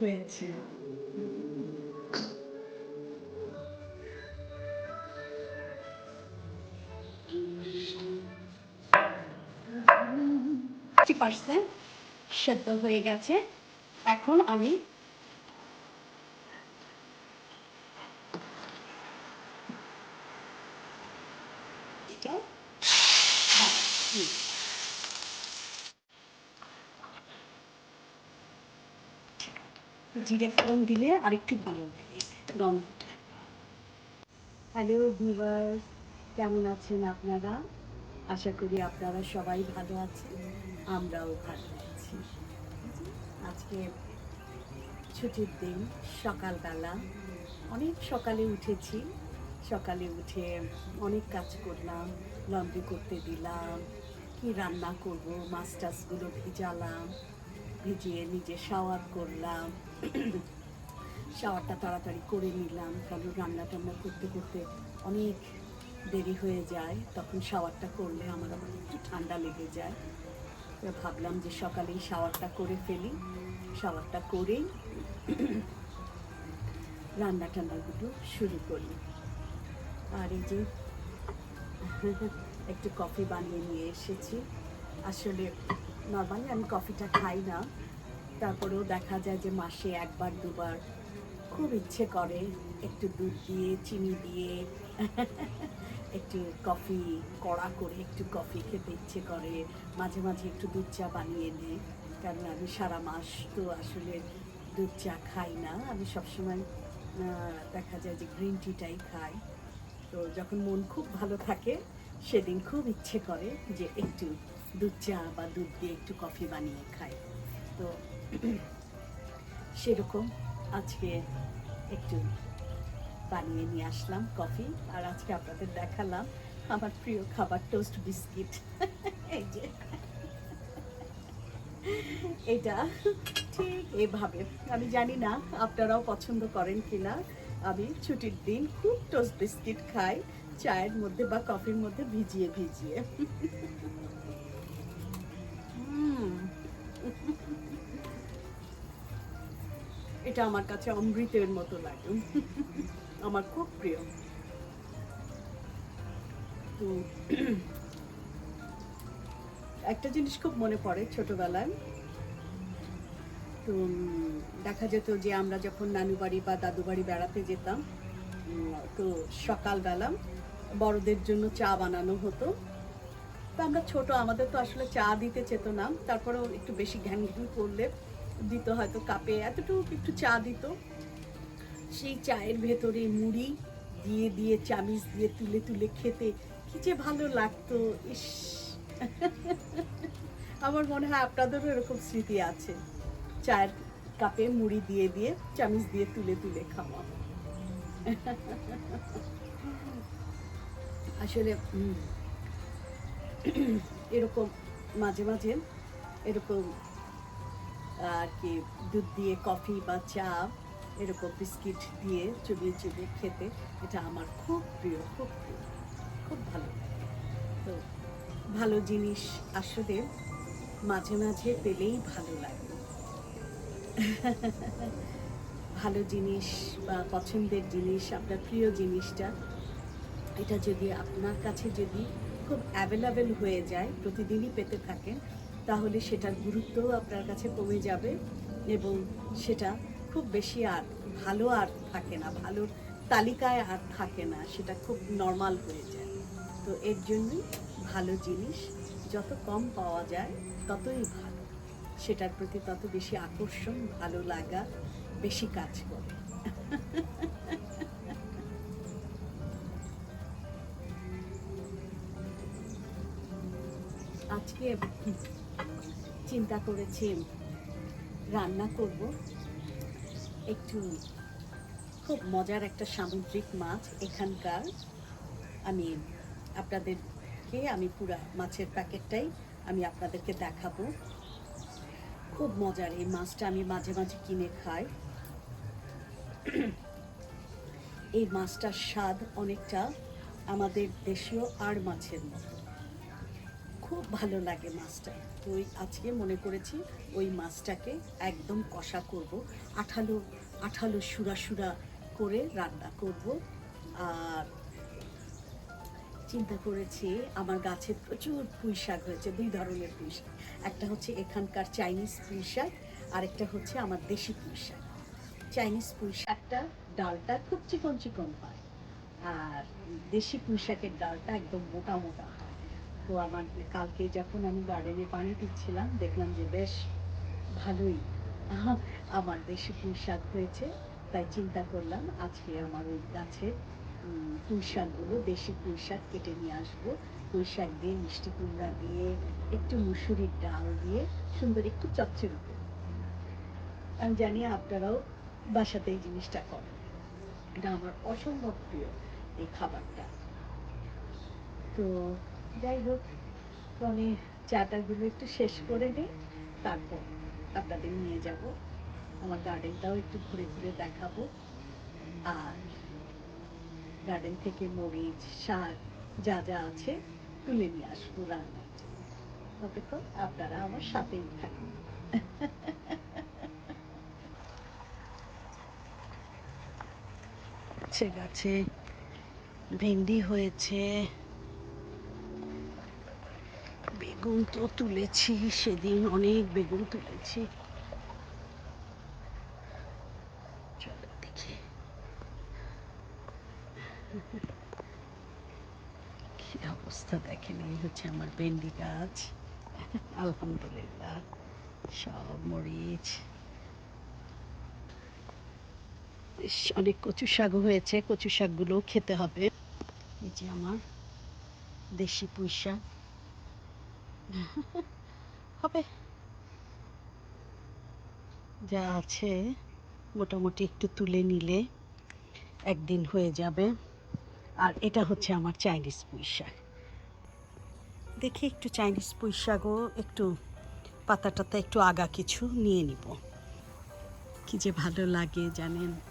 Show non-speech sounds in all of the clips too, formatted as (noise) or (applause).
হয়েছে পার্সেন্ট সেদ্ধ হয়ে গেছে। এখন আমি জিরে ফোড়ন দিলে আরেকটু ভালো লাগে হ্যালো ভিউয়ার্স কেমন আছেন আপনারা? আশা করি আপনারা সবাই ভালো আছেন, আমরাও ভালো আছি। আজকে ছুটির দিন, সকালবেলা। অনেক সকালে উঠেছি। সকালে উঠে অনেক কাজ করলাম, লন্ড্রি করতে দিলাম, কি রান্না করব মাছ টাছগুলো ভিজালাম, ভিজিয়ে নিজে শাওয়ার করলাম। শাওয়ারটা তাড়াতাড়ি করে নিলাম কারণ রান্না টান্না করতে করতে অনেক দেরি হয়ে যায়, তখন শাওয়ারটা করলে আমার আবার একটু ঠান্ডা লেগে যায়। ভাবলাম যে সকালেই শাওয়ারটা করে ফেলি। শাওয়ারটা করেই রান্না টান্নাগুলো শুরু করি। আর এই যে একটু কফি বানিয়ে নিয়ে এসেছি। আসলে নর্মালি আমি কফিটা খাই না তারপরেও দেখা যায় যে মাসে একবার, দুবার খুব ইচ্ছে করে একটু দুধ দিয়ে, চিনি দিয়ে, একটু কফি, কড়া করে একটু কফি খেতে ইচ্ছে করে। মাঝে মাঝে একটু দুধ চা বানিয়ে নিই, কারণ আমি সারা মাস তো আসলে দুধ চা খাই না। আমি সবসময় দেখা যায় যে গ্রিন টিটাই খাই। তো যখন মন খুব ভালো থাকে, সেদিন খুব ইচ্ছে করে যে একটু দুধ চা বা দুধ দিয়ে একটু কফি বানিয়ে খাই। তো সেরকম আজকে একটু বানিয়ে নিয়ে আসলাম কফি, আর আজকে আপনাদের দেখালাম আমার প্রিয় খাবার টোস্ট বিস্কিট। এই যে। এটা ঠিক এভাবে। আমি জানি না আপনারাও পছন্দ করেন কিনা। আমি ছুটির দিন খুব টোস্ট বিস্কিট খাই, চায়ের মধ্যে বা কফির মধ্যে ভিজিয়ে ভিজিয়ে। উম। এটা আমার কাছে অমৃতের মতো লাগে। আমার খুব প্রিয়। তো একটা জিনিস খুব মনে পড়ে ছোটবেলায়। তো দেখা যেত যে আমরা যখন নানু বাড়ি বা দাদু বাড়ি বেড়াতে যেতাম, তো সকালবেলা বড়দের জন্য চা বানানো হতো। তো আমরা ছোট, আমাদের তো আসলে চা দিতে চেত না। তারপরেও একটু বেশি ঘ্যান ঘ্যান করলে দিত হয়তো কাপে, এতটুকু একটু চা দিত। সেই চায়ের ভেতরে মুড়ি দিয়ে দিয়ে, চামিচ দিয়ে তুলে তুলে খেতে কি যে ভালো লাগতো, ইস। আমার মনে হয় আপনাদেরও এরকম স্মৃতি আছে। চায়ের কাপে মুড়ি দিয়ে দিয়ে, চামিচ দিয়ে তুলে তুলে খাওয়া। আসলে এরকম মাঝে মাঝে এরকম আর কি দুধ দিয়ে কফি বা চা, এরকম বিস্কিট দিয়ে চুবিয়ে চুবিয়ে খেতে এটা আমার খুব প্রিয় খুব প্রিয়, খুব ভালো। লাগে তো ভালো জিনিস আসলে মাঝে মাঝে পেলেই ভালো লাগে। (laughs) ভালো জিনিস বা পছন্দের জিনিস, আপনার প্রিয় জিনিসটা, এটা যদি আপনার কাছে যদি খুব অ্যাভেলেবেল হয়ে যায়, প্রতিদিনই পেতে থাকেন তাহলে সেটার গুরুত্বও আপনার কাছে কমে যাবে এবং সেটা খুব বেশি আর ভালো আর থাকে না, ভালোর তালিকায় আর থাকে না, সেটা খুব নর্মাল হয়ে যায়। তো এর জন্যই ভালো জিনিস যত কম পাওয়া যায় ততই ভালো। সেটার প্রতি তত বেশি আকর্ষণ, ভালো লাগা বেশি কাজ করে। আজকে চিন্তা করেছি, রান্না করব। একটু খুব মজার একটা সামুদ্রিক মাছ এখানকার। আমি আপনাদেরকে, আমি পুরা মাছের প্যাকেটটাই আমি আপনাদেরকে দেখাবো। খুব মজার এই মাছটা আমি মাঝে মাঝে কিনে খাই। এই মাছটার স্বাদ অনেকটা আমাদের দেশীয় আর মাছের মতো। খুব ভালো লাগে মাছটা। তো ওই আজকে মনে করেছি ওই মাছটাকে একদম কষা করব, আঠালো আঠালো সুরা সুরা করে রান্না করব। আর চিন্তা করেছি আমার গাছে প্রচুর পুঁই শাক হয়েছে, দুই ধরনের পুঁই শাক। একটা হচ্ছে এখানকার চাইনিজ পুঁই শাক, আরেকটা হচ্ছে আমার দেশি পুঁই শাক। চাইনিজ পুঁই শাকটা ডালটা খুব চিকন চিকন হয়, আর দেশি পুঁই শাকের ডালটা একদম মোটা মোটা তো আমার কালকে যখন আমি গার্ডেনে পানি দিচ্ছিলাম দেখলাম যে বেশ ভালোই আমার দেশি পুঁই শাক হয়েছে। তাই চিন্তা করলাম আজকে আমার ওই গাছে উম, পুঁই শাকগুলো দেশি পুঁই শাক কেটে নিয়ে আসব। পুঁই শাক দিয়ে মিষ্টি কুমড়া দিয়ে একটু মুসুরির ডাল দিয়ে সুন্দর একটু চচ্চড়ি করব আমি জানি আপনারাও বাসাতে এই জিনিসটা করেন। এটা আমার অসম্ভব প্রিয় এই খাবারটা। তো যাই হোক, আমি চাটাগুলো একটু শেষ করে নিই, তারপর আপনাদের নিয়ে যাব। আমার গার্ডেনটাও একটু ঘুরে ঘুরে দেখাবো। আর গার্ডেন থেকে মরিচ, শাক যা যা আছে তুলে নিয়ে আসব রান্নার জন্য। ততক্ষণ আপনারা আমার সাথেই থাকুন। গাছে ভেন্ডি হয়েছে। বেগুন তো তুলেছি, সেদিন অনেক বেগুন তুলেছি। চলো দেখি। কি অবস্থা দেখেন, এই হচ্ছে আমার ভেন্ডি গাছ। আলহামদুলিল্লাহ, সব মরিচ। বেশ, অনেক কচু শাকও হয়েছে, কচু শাকগুলোও খেতে হবে। এই যে আমার দেশি পুঁই শাক। (laughs) হবে। যা আছে মোটামুটি একটু তুলে নিলে একদিন হয়ে যাবে। আর এটা হচ্ছে আমার চাইনিজ পুঁই শাক দেখি একটু চাইনিজ পুঁই শাকও একটু পাতা টাতা একটু আগা কিছু নিয়ে নিব। কি যে ভালো লাগে জানেন। (laughs)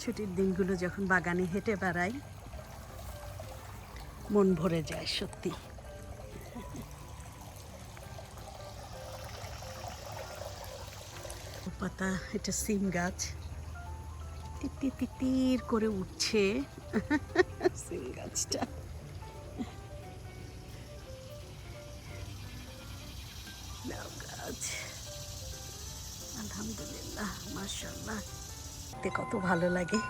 ছুটির দিনগুলো যখন বাগানে হেঁটে বেড়াই মন ভরে যায়, সত্যি। পাতা, এটা সিম গাছ। তিত্তির তিত্তির করে উঠছে সিম গাছটা। গাছ। আলহামদুলিল্লাহ মাশাল্লাহ দেখতে কত ভালো লাগে।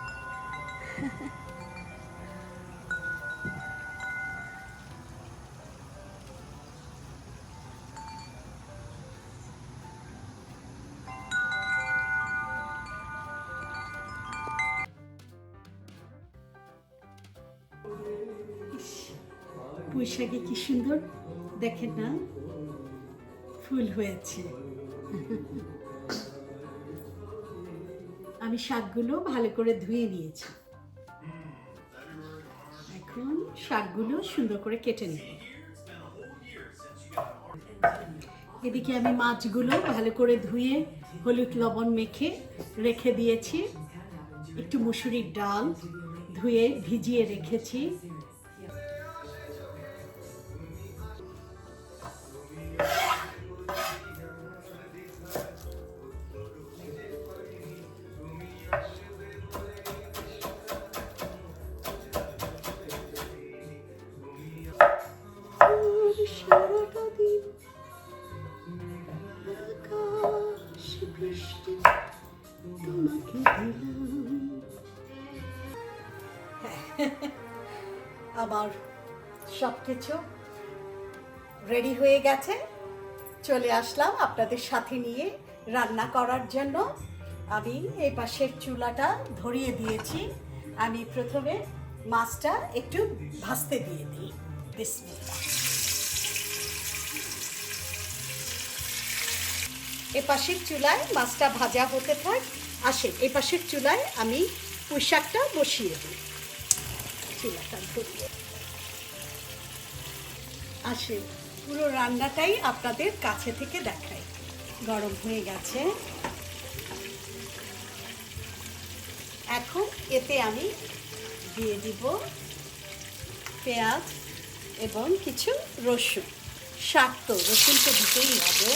পুঁই কি সুন্দর? দেখেন না, ফুল হয়েছে। আমি শাকগুলো ভালো করে ধুয়ে নিয়েছি। এখন শাকগুলো সুন্দর করে কেটে নেব। এদিকে আমি মাছগুলো ভালো করে ধুয়ে হলুদ লবণ মেখে রেখে দিয়েছি। একটু মুসুরির ডাল ধুয়ে ভিজিয়ে রেখেছি। কিছু রেডি হয়ে গেছে। চলে আসলাম আপনাদের সাথে নিয়ে রান্না করার জন্য। আমি এই পাশের চুলাটা ধরিয়ে দিয়েছি। আমি প্রথমে মাছটা একটু ভাজতে দিয়ে দিই। বিসমিল্লাহ। এ পাশের চুলায় মাছটা ভাজা হতে থাক। আসে এ পাশের চুলায় আমি পুঁইশাকটা বসিয়ে দিই। চুলাটা ধরিয়ে আসে। পুরো রান্নাটাই আপনাদের কাছে থেকে দেখাই। গরম হয়ে গেছে। এখন এতে আমি দিয়ে দিব পেঁয়াজ এবং কিছু রসুন। শাক তো রসুন তো দিতেই হবে।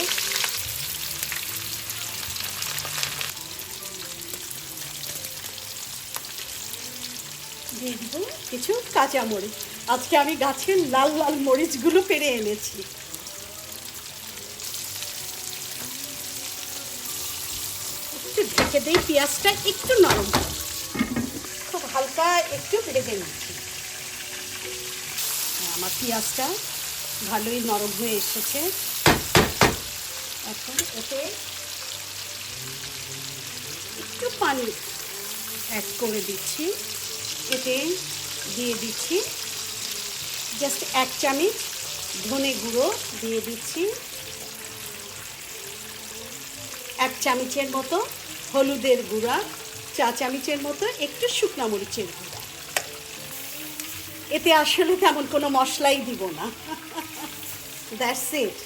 দিয়ে দিব কিছু কাঁচা মরিচ। আজকে আমি গাছের লাল লাল মরিচগুলো পেরে এনেছি। একটু ঢেকে দিই, পেঁয়াজটা একটু নরম খুব হালকা একটু ভেজে নিচ্ছি। আমার পেঁয়াজটা ভালোই নরম হয়ে এসেছে। এখন এতে একটু পানি অ্যাড করে দিচ্ছি। এতে দিয়ে দিচ্ছি জাস্ট এক চামচ ধনে গুঁড়ো দিয়ে দিচ্ছি। এক চামচের মতো হলুদের গুঁড়া, চা চামচের মতো একটু শুকনা মরিচের গুঁড়া। এতে আসলে তেমন কোনো মশলাই দিব না। দ্যাটস ইট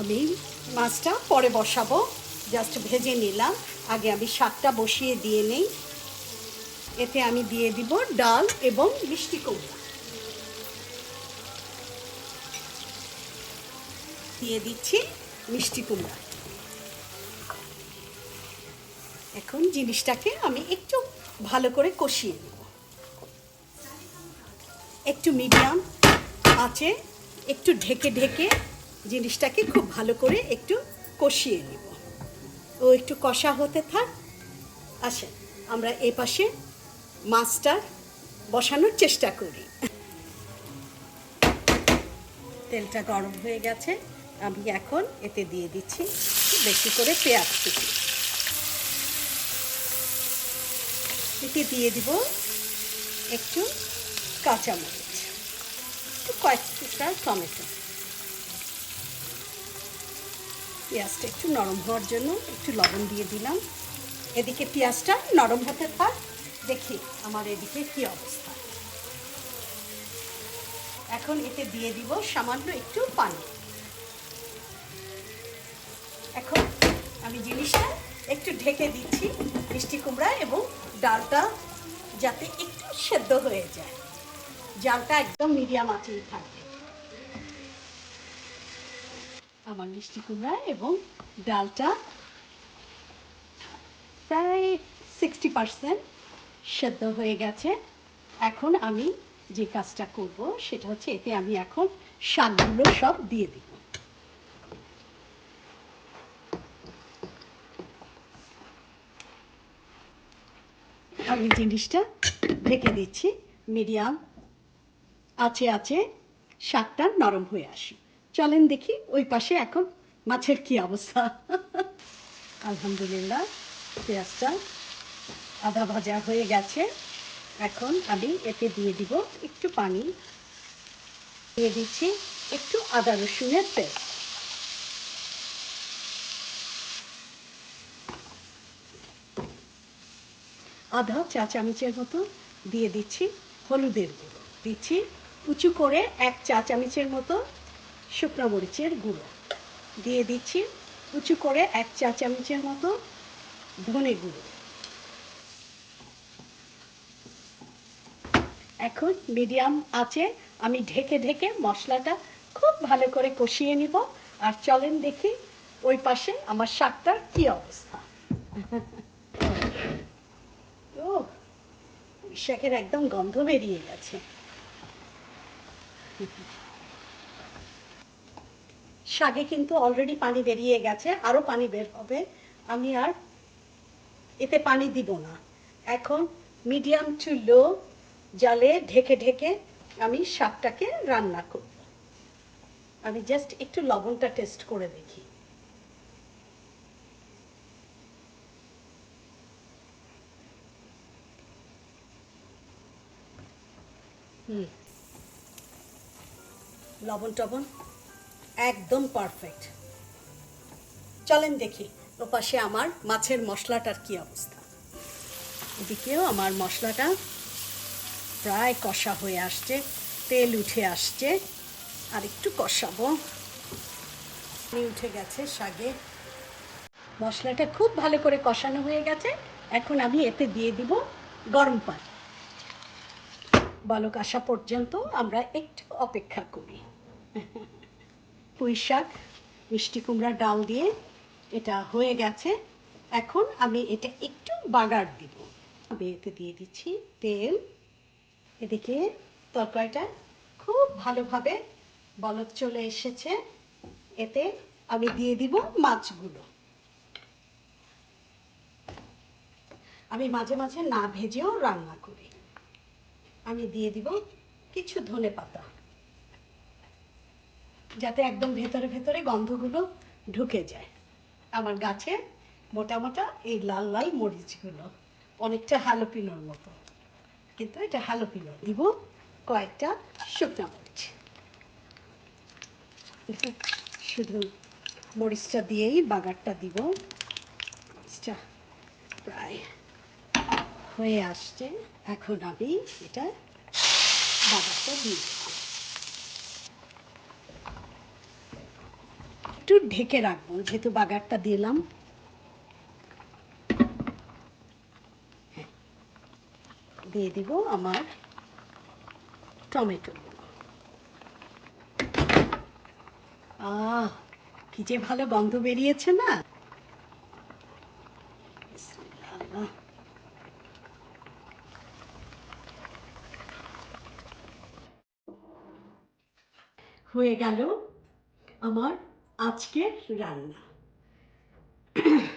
আমি মাছটা পরে বসাবো। জাস্ট ভেজে নিলাম। আগে আমি শাকটা বসিয়ে দিয়ে নেই। এতে আমি দিয়ে দিব ডাল এবং মিষ্টি কুমড়া। দিয়ে দিচ্ছি মিষ্টি কুমড়া। এখন জিনিসটাকে আমি একটু ভালো করে কষিয়ে নেব। একটু মিডিয়াম আছে, একটু ঢেকে ঢেকে জিনিসটাকে খুব ভালো করে একটু কষিয়ে নেব। ও একটু কষা হতে থাক। আসেন, আমরা এ পাশে মাছটা বসানোর চেষ্টা করি। তেলটা গরম হয়ে গেছে। আমি এখন এতে দিয়ে দিচ্ছি বেশি করে পেঁয়াজ কুচি। এতে দিয়ে দিব একটু কাঁচামরিচ, একটু কয়েক টুকরা টমেটো। পেঁয়াজটা একটু নরম হওয়ার জন্য একটু লবণ দিয়ে দিলাম। এদিকে পেঁয়াজটা নরম হতে থাক, দেখি আমার এদিকে কি অবস্থা। এখন এতে দিয়ে দিব সামান্য একটু পানি। এখন আমি জিনিসটা একটু ঢেকে দিচ্ছি, মিষ্টি কুমড়া এবং ডালটা যাতে একটু সেদ্ধ হয়ে যায়। জালটা একদম মিডিয়াম আঁচেই থাকবে। আমার মিষ্টি কুমড়া এবং ডালটা প্রায় সিক্সটি পারসেন্ট সেদ্ধ হয়ে গেছে। এখন আমি যে কাজটা করব সেটা হচ্ছে এতে আমি এখন শাকগুলো সব দিয়ে দিব। আমি জিনিসটা ঢেকে দিচ্ছি, মিডিয়াম আছে আছে শাকটা নরম হয়ে আসি চলেন দেখি ওই পাশে এখন মাছের কি অবস্থা। আলহামদুলিল্লাহ, পেঁয়াজটা আদা ভাজা হয়ে গেছে। এখন আমি এতে দিয়ে দিব একটু পানি। দিয়ে দিচ্ছি একটু আদা রসুনের পেস্ট আধা চা চামচের মতো দিয়ে দিচ্ছি হলুদের গুঁড়ো। দিচ্ছি উঁচু করে এক চা চামচের মতো শুকনো মরিচের গুঁড়ো। দিয়ে দিচ্ছি উঁচু করে এক চা চামচের মতো ধনে গুঁড়ো। এখন মিডিয়াম আছে আমি ঢেকে ঢেকে মশলাটা খুব ভালো করে কষিয়ে নিব। আর চলেন দেখি ওই পাশে আমার শাকটার কি অবস্থা। (laughs) ও শাকের একদম গন্ধ বেরিয়ে গেছে। শাকে কিন্তু অলরেডি পানি বেরিয়ে গেছে আরও পানি বের হবে। আমি আর এতে পানি দিব না। এখন মিডিয়াম টু লো জালে ঢেকে ঢেকে আমি শাকটাকে রান্না করব। আমি জাস্ট একটু লবণটা টেস্ট করে দেখি। হুম। লবণ টবণ একদম পারফেক্ট চলেন দেখি, ওপাশে আমার মাছের মশলাটার কি অবস্থা। এদিকেও আমার মশলাটা প্রায় কষা হয়ে আসছে, তেল উঠে আসছে, আর একটু কষাবো। উঠে গেছে শাগে। মশলাটা খুব ভালো করে কষানো হয়ে গেছে, এখন আমি এতে দিয়ে দিব গরম পানি। বালক আসা পর্যন্ত আমরা একটু অপেক্ষা করি। (laughs) পুঁই শাক মিষ্টি কুমড়া ডাল দিয়ে এটা হয়ে গেছে। এখন আমি এটা একটু বাগার দিব। আমি এতে দিয়ে দিচ্ছি তেল। এদিকে তরকারিটা খুব ভালোভাবে বলক চলে এসেছে। এতে আমি দিয়ে দিব মাছগুলো। আমি মাঝে মাঝে না ভেজেও রান্না করি। আমি দিয়ে দিব কিছু ধনে পাতা যাতে একদম ভেতরে ভেতরে গন্ধগুলো ঢুকে যায়। আমার গাছে মোটা মোটা এই লাল লাল মরিচগুলো, অনেকটা হ্যালোপিনোর মতো। কিন্তু এটা হ্যালোপিনো দিব কয়েকটা শুকনো মরিচ। শুধু মরিচটা দিয়েই বাগারটা দিব। মরিচটা প্রায় হয়ে আসছে। এখন আমি এটা বাগারটা দিয়ে একটু ঢেকে রাখব, যেহেতু বাগারটা দিলাম। দিয়ে দিব আমার টমেটো। আহ, কি যে ভালো গন্ধ বেরিয়েছে না? হয়ে গেল আমার আজকের রান্না।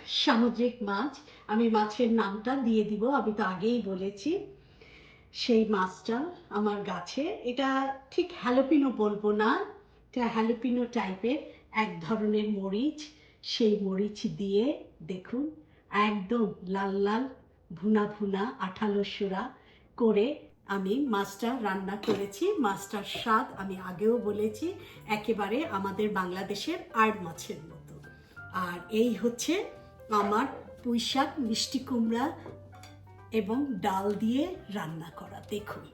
সামুদ্রিক মাছ, আমি মাছের নামটা দিয়ে দিব, আমি তো আগেই বলেছি। সেই মাছটা আমার গাছে, এটা ঠিক হ্যালোপিনো বলব না, এটা হ্যালোপিনো টাইপের এক ধরনের মরিচ। সেই মরিচ দিয়ে দেখুন, একদম লাল লাল ভুনা ভুনা আঠালো সুরা করে আমি মাছটা রান্না করেছি, মাছটার স্বাদ আমি আগেও বলেছি, একেবারে আমাদের বাংলাদেশের আর মাছের মতো। আর এই হচ্ছে আমার পুঁই শাক মিষ্টি কুমড়া এবং ডাল দিয়ে রান্না করা, দেখুন।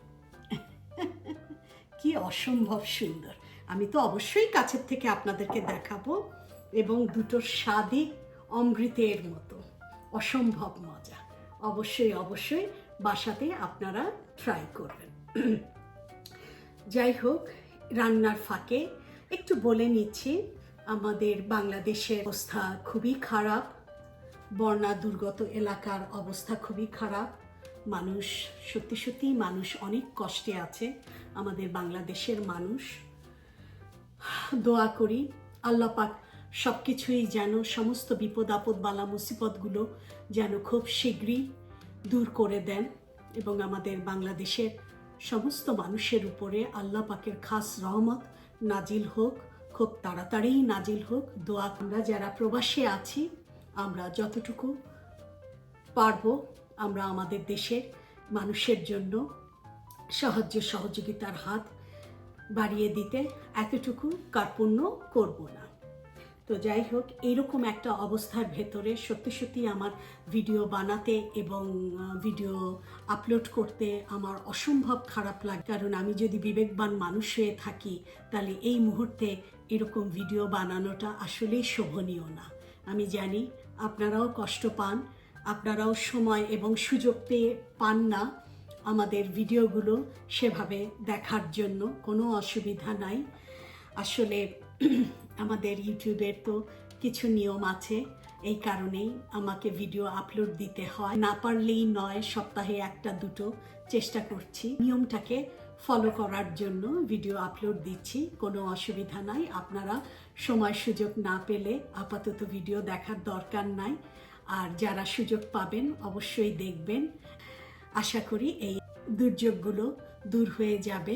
কি অসম্ভব সুন্দর। আমি তো অবশ্যই কাছের থেকে আপনাদেরকে দেখাবো এবং দুটোর স্বাদই অমৃতের মতো। অসম্ভব মজা। অবশ্যই অবশ্যই বাসাতে আপনারা ট্রাই করবেন। যাই হোক রান্নার ফাঁকে একটু বলে নিচ্ছি, আমাদের বাংলাদেশের অবস্থা খুবই খারাপ বন্যা দুর্গত এলাকার অবস্থা খুবই খারাপ, মানুষ, সত্যি সত্যি মানুষ অনেক কষ্টে আছে, আমাদের বাংলাদেশের মানুষ। দোয়া করি, আল্লাহ পাক সব কিছুই যেন সমস্ত বিপদ আপদ বালা মুসিবতগুলো যেন খুব শীঘ্রই দূর করে দেন। এবং আমাদের বাংলাদেশের সমস্ত মানুষের উপরে আল্লাহ পাকের খাস রহমত নাজিল হোক, খুব তাড়াতাড়িই নাজিল হোক। দোয়া আমরা যারা প্রবাসে আছি, আমরা যতটুকু পারব আমরা আমাদের দেশের মানুষের জন্য সাহায্য সহযোগিতার হাত বাড়িয়ে দিতে এতটুকু কার্পণ্য করব না। তো যাই হোক, এরকম একটা অবস্থার ভেতরে সত্যি সত্যি আমার ভিডিও বানাতে এবং ভিডিও আপলোড করতে আমার অসম্ভব খারাপ লাগে। কারণ আমি যদি বিবেকবান মানুষ হয়ে থাকি, তাহলে এই মুহূর্তে এরকম ভিডিও বানানোটা আসলেই শোভনীয় না। আমি জানি আপনারাও কষ্ট পান, আপনারাও সময় এবং সুযোগ পেয়ে পান না আমাদের ভিডিওগুলো সেভাবে দেখার জন্য, কোনো অসুবিধা নাই। আসলে আমাদের ইউটিউবের তো কিছু নিয়ম আছে, এই কারণেই আমাকে ভিডিও আপলোড দিতে হয়। না পারলেই নয়, সপ্তাহে একটা, দুটো চেষ্টা করছি। নিয়মটাকে ফলো করার জন্য ভিডিও আপলোড দিচ্ছি। কোনো অসুবিধা নাই। আপনারা সময় সুযোগ না পেলে আপাতত ভিডিও দেখার দরকার নাই। আর যারা সুযোগ পাবেন, অবশ্যই দেখবেন। আশা করি এই দুর্যোগগুলো দূর হয়ে যাবে।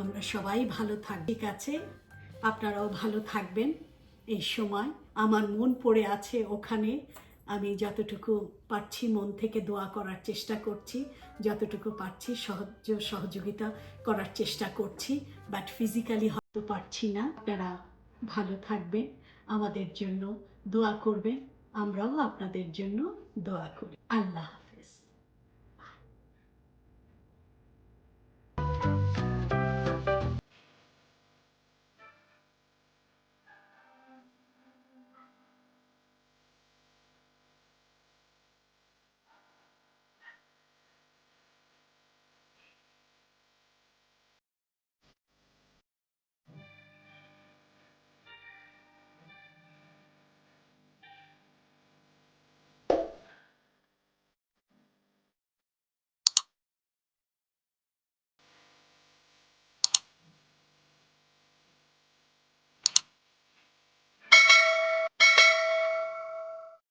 আমরা সবাই ভালো থাকবে। ঠিক আছে? আপনারাও ভালো থাকবেন এই সময়। আমার মন পড়ে আছে ওখানে। আমি যতটুকু পারছি মন থেকে দোয়া করার চেষ্টা করছি, যতটুকু পারছি সাহায্য সহযোগিতা করার চেষ্টা করছি বাট ফিজিক্যালি হয়তো পারছি না। আপনারা ভালো থাকবেন, আমাদের জন্য দোয়া করবেন, আমরাও আপনাদের জন্য দোয়া করি। আল্লাহ।